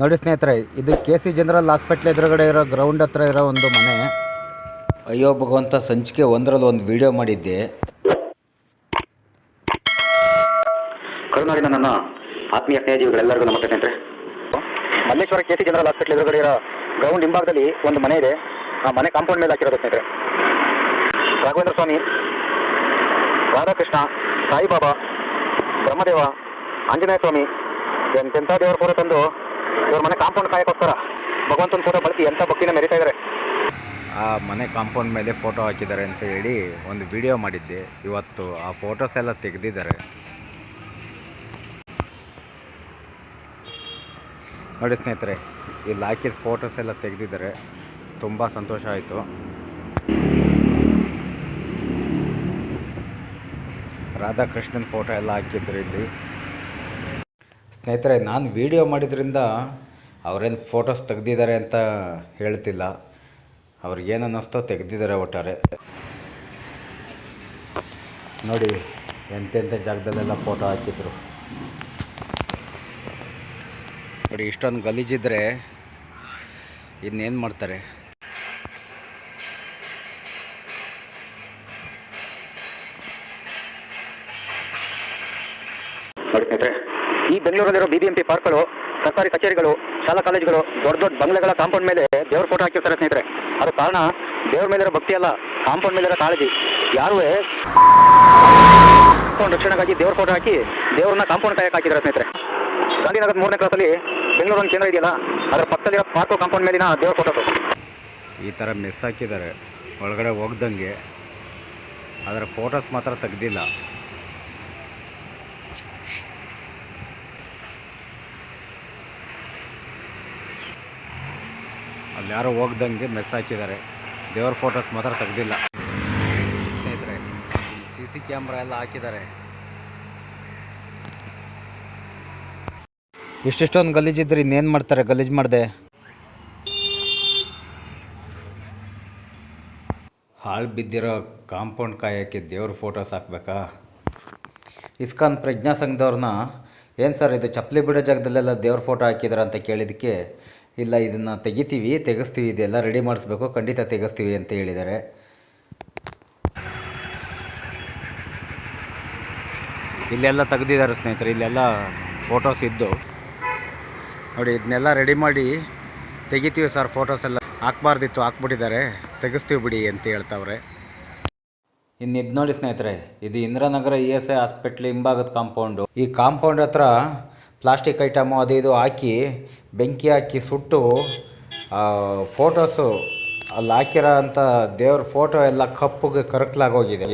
ನೋಡಿ ಸ್ನೇಹಿತರೆ ಇದು ಕೆ ಸಿ ಜನರಲ್ ಹಾಸ್ಪಿಟ್ಲ್ ಎದುರುಗಡೆ ಇರೋ ಗ್ರೌಂಡ್ ಹತ್ರ ಇರೋ ಒಂದು ಮನೆ. ಅಯ್ಯೋ ಭಗವಂತ ಸಂಚಿಕೆ ಒಂದರಲ್ಲಿ ಒಂದು ವಿಡಿಯೋ ಮಾಡಿದ್ದೆ. ಕರುನಾಡಿನ ನನ್ನ ಆತ್ಮೀಯ ಸ್ನೇಹಜೀವಿಗಳೆಲ್ಲರಿಗೂ ನಮಸ್ತೆ ಸ್ನೇಹಿತರೆ. Malleshwara K C general hospital ಎದುರುಗಡೆ ಇರೋ ಗ್ರೌಂಡ್ ಹಿಂಭಾಗದಲ್ಲಿ ಒಂದು ಮನೆ ಇದೆ. ಆ ಮನೆ ಕಾಂಪೌಂಡ್ ಮೇಲೆ ಹಾಕಿರೋದು ಸ್ನೇಹಿತರೆ. ರಾಘವೇಂದ್ರ ಸ್ವಾಮಿ ರಾಧಾಕೃಷ್ಣ ಸಾಯಿಬಾಬಾ ಬ್ರಹ್ಮದೇವ ಆಂಜನೇಯ ಸ್ವಾಮಿ ಎಂತೆಂಥ ದೇವರ ಫೋಟೋ ತಂದು ಇವ್ರ ಮನೆ ಕಾಂಪೌಂಡ್ ಕಾಯಕ್ಕೋಸ್ಕರ. ಭಗವಂತನ ಫೋಟೋ ಬಳಸಿ ಎಂಥ ಭಕ್ತಿನ ಮೆರಿತಾ ಇದ್ದಾರೆ ಆ ಮನೆ ಕಾಂಪೌಂಡ್ ಮೇಲೆ ಫೋಟೋ ಹಾಕಿದ್ದಾರೆ ಅಂತ ಹೇಳಿ ಒಂದು ವಿಡಿಯೋ ಮಾಡಿದ್ದೆ. ಇವತ್ತು ಆ ಫೋಟೋಸ್ ಎಲ್ಲ ತೆಗೆದಿದ್ದಾರೆ. ನೋಡಿ ಸ್ನೇಹಿತರೆ ಇಲ್ಲಿ ಹಾಕಿದ ಫೋಟೋಸ್ ಎಲ್ಲ ತೆಗೆದಿದ್ದಾರೆ. ತುಂಬ ಸಂತೋಷ ಆಯಿತು. ರಾಧಾಕೃಷ್ಣನ್ ಫೋಟೋ ಎಲ್ಲ ಹಾಕಿದ್ರು ಇಲ್ಲಿ. ಸ್ನೇಹಿತರೆ, ನಾನು ವಿಡಿಯೋ ಮಾಡಿದ್ರಿಂದ ಅವರೇನು ಫೋಟೋಸ್ ತೆಗೆದಿದ್ದಾರೆ ಅಂತ ಹೇಳ್ತಿಲ್ಲ. ಅವ್ರಿಗೇನು ಅನ್ನಿಸ್ತೋ ತೆಗೆದಿದ್ದಾರೆ ಒಟ್ಟಾರೆ. ನೋಡಿ ಎಂತೆಂಥ ಜಾಗದಲ್ಲೆಲ್ಲ ಫೋಟೋ ಹಾಕಿದ್ರು. ನೋಡಿ, ಇಷ್ಟೊಂದು ಗಲೀಜಿದ್ರೆ ಇನ್ನೇನು ಮಾಡ್ತಾರೆ? ನೋಡಿ ಸ್ನೇಹಿತರೆ ಈ ಬೆಂಗಳೂರಲ್ಲಿರೋ ಬಿಬಿಎಂಪಿ ಪಾರ್ಕ್ಗಳು ಸರ್ಕಾರಿ ಕಚೇರಿಗಳು, ಶಾಲಾ ಕಾಲೇಜುಗಳು, ದೊಡ್ಡ ದೊಡ್ಡ ಬಂಗ್ಲೆಗಳ ಕಾಂಪೌಂಡ್ ಮೇಲೆ ದೇವ್ರ ಫೋಟೋ ಹಾಕಿರ್ತಾರೆ ಸ್ನೇಹಿತರೆ. ಅದು ಕಾರಣ ದೇವ್ರ ಮೇಲಿರೋ ಭಕ್ತಿ ಅಲ್ಲ ಕಾಂಪೌಂಡ್ ಮೇಲಿರೋ ಕಾಳಜಿ. ಯಾರು ಕಾಂಪೌಂಡ್ ರಕ್ಷಣೆಗಾಗಿ ದೇವ್ರ ಫೋಟೋ ಹಾಕಿ ದೇವ್ರನ್ನ ಕಾಂಪೌಂಡ್ ಕಾಯಕ್ಕೆ ಹಾಕಿದ್ದಾರೆ ಸ್ನೇಹಿತರೆ. ಗಾಂಧಿನಗರದ ಮೂರನೇ ಕ್ಲಾಸಲ್ಲಿ ಬೆಂಗಳೂರು ಒಂದು ಕೇಂದ್ರ ಇದೆಯಲ್ಲ, ಅದರ ಪಕ್ಕದಲ್ಲಿರೋ ಪಾರ್ಕು ಕಾಂಪೌಂಡ್ ಮೇಲಿನ ದೇವ್ರ ಫೋಟೋಸು ಈ ಥರ ಮಿಸ್ ಹಾಕಿದ್ದಾರೆ. ಒಳಗಡೆ ಹೋಗ್ದಂಗೆ ಅದರ ಫೋಟೋಸ್ ಮಾತ್ರ ತೆಗ್ದಿಲ್ಲ. ಅಲ್ಲಿ ಯಾರೋ ಹೋಗ್ದಂಗೆ ಮೆಸ್ ಹಾಕಿದ್ದಾರೆ. ದೇವ್ರ ಫೋಟೋಸ್ ಮಾತ್ರ ತೆಗ್ದಿಲ್ಲ. ಸ್ನೇಹಿತರೆ ಸಿ ಸಿ ಕ್ಯಾಮ್ರಾ ಎಲ್ಲ ಹಾಕಿದ್ದಾರೆ. ಇಷ್ಟಿಷ್ಟೊಂದು ಗಲೀಜಿದ್ರೆ ಇನ್ನೇನು ಮಾಡ್ತಾರೆ? ಗಲೀಜು ಮಾಡಿದೆ. ಹಾಳು ಬಿದ್ದಿರೋ ಕಾಂಪೌಂಡ್ ಕಾಯೋಕ್ಕೆ ದೇವ್ರ ಫೋಟೋಸ್ ಹಾಕ್ಬೇಕಾ? ಇಸ್ಕಾನ್ ಪ್ರಜ್ಞಾ ಸಂಘದವ್ರನ್ನ, ಏನು ಸರ್ ಇದು ಚಪ್ಪಲಿ ಬಿಡೋ ಜಾಗದಲ್ಲೆಲ್ಲ ದೇವ್ರ ಫೋಟೋ ಹಾಕಿದ್ರ ಅಂತ ಕೇಳಿದ್ದಕ್ಕೆ ಇಲ್ಲ, ಇದನ್ನು ತೆಗಿತೀವಿ, ತೆಗೆಸ್ತೀವಿ, ಇದೆಲ್ಲ ರೆಡಿ ಮಾಡಿಸ್ಬೇಕು, ಖಂಡಿತ ತೆಗೆಸ್ತೀವಿ ಅಂತ ಹೇಳಿದ್ದಾರೆ. ಇಲ್ಲೆಲ್ಲ ತೆಗೆದಿದ್ದಾರೆ ಸ್ನೇಹಿತರೆ, ಇಲ್ಲೆಲ್ಲ ಫೋಟೋಸ್ ಇದ್ದು. ನೋಡಿ, ಇದನ್ನೆಲ್ಲ ರೆಡಿ ಮಾಡಿ ತೆಗಿತೀವಿ ಸರ್ ಫೋಟೋಸ್ ಎಲ್ಲ. ಹಾಕ್ಬಾರ್ದಿತ್ತು, ಹಾಕ್ಬಿಟ್ಟಿದ್ದಾರೆ. ತೆಗೆಸ್ತೀವಿ ಬಿಡಿ ಅಂತ ಹೇಳ್ತಾವ್ರೆ. ಇನ್ನು ಇದು ನೋಡಿ ಸ್ನೇಹಿತರೆ, ಇದು Indiranagar E S I hospital ಹಿಂಭಾಗದ ಕಾಂಪೌಂಡು ಈ ಕಾಂಪೌಂಡ್ ಹತ್ರ ಪ್ಲಾಸ್ಟಿಕ್ ಐಟಮು ಅದು ಇದು ಹಾಕಿ, ಬೆಂಕಿ ಹಾಕಿ ಸುಟ್ಟು ಫೋಟೋಸು ಅಲ್ಲಿ ಹಾಕಿರೋ ಅಂಥ ದೇವ್ರ ಫೋಟೋ ಎಲ್ಲ ಕಪ್ಪುಗೆ ಕರಕಲಾಗೋಗಿದೆ